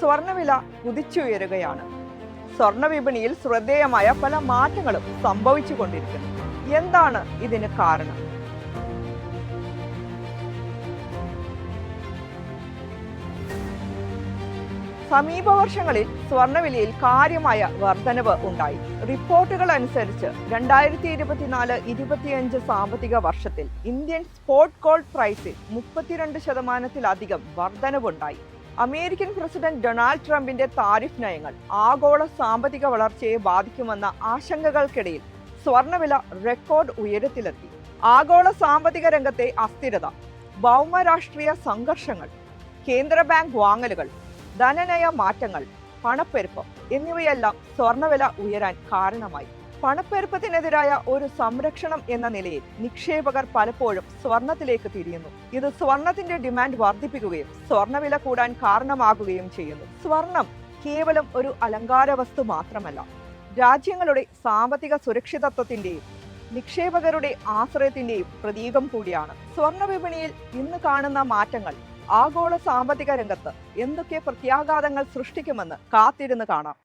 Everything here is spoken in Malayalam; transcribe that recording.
സ്വർണവില കുതിച്ചുയരുകയാണ്. സ്വർണ വിപണിയിൽ ശ്രദ്ധേയമായ പല മാറ്റങ്ങളും സംഭവിച്ചു കൊണ്ടിരിക്കുന്നു എന്താണ് ഇതിന് കാരണം? സമീപ വർഷങ്ങളിൽ സ്വർണവിലയിൽ കാര്യമായ വർധനവ് ഉണ്ടായി. റിപ്പോർട്ടുകൾ അനുസരിച്ച് രണ്ടായിരത്തി ഇരുപത്തിനാല് ഇരുപത്തിയഞ്ച് സാമ്പത്തിക വർഷത്തിൽ ഇന്ത്യൻ സ്പോട്ട് ഗോൾഡ് പ്രൈസിൽ മുപ്പത്തിരണ്ട് ശതമാനത്തിലധികം വർധനവുണ്ടായി. അമേരിക്കൻ പ്രസിഡന്റ് ഡൊണാൾഡ് ട്രംപിന്റെ താരിഫ് നയങ്ങൾ ആഗോള സാമ്പത്തിക വളർച്ചയെ ബാധിക്കുമെന്ന ആശങ്കകൾക്കിടയിൽ സ്വർണവില റെക്കോർഡ് ഉയരത്തിലെത്തി. ആഗോള സാമ്പത്തിക രംഗത്തെ അസ്ഥിരത ഭൗമരാഷ്ട്രീയ സംഘർഷങ്ങൾ കേന്ദ്ര ബാങ്ക് വാങ്ങലുകൾ ധനനയ മാറ്റങ്ങൾ പണപ്പെരുപ്പം എന്നിവയെല്ലാം സ്വർണവില ഉയരാൻ കാരണമായി. പണപ്പെരുപ്പത്തിനെതിരായ ഒരു സംരക്ഷണം എന്ന നിലയിൽ നിക്ഷേപകർ പലപ്പോഴും സ്വർണത്തിലേക്ക് തിരിയുന്നു. ഇത് സ്വർണത്തിന്റെ ഡിമാൻഡ് വർദ്ധിപ്പിക്കുകയും സ്വർണവില കൂടാൻ കാരണമാകുകയും ചെയ്യുന്നു. സ്വർണം കേവലം ഒരു അലങ്കാര വസ്തു മാത്രമല്ല രാജ്യങ്ങളുടെ സാമ്പത്തിക സുരക്ഷിതത്വത്തിന്റെയും നിക്ഷേപകരുടെ ആശ്രയത്തിന്റെയും പ്രതീകം കൂടിയാണ്. സ്വർണ വിപണിയിൽ ഇന്ന് കാണുന്ന മാറ്റങ്ങൾ ആഗോള സാമ്പത്തിക രംഗത്ത് എന്തൊക്കെ പ്രത്യാഘാതങ്ങൾ സൃഷ്ടിക്കുമെന്ന് കാത്തിരുന്ന് കാണാം.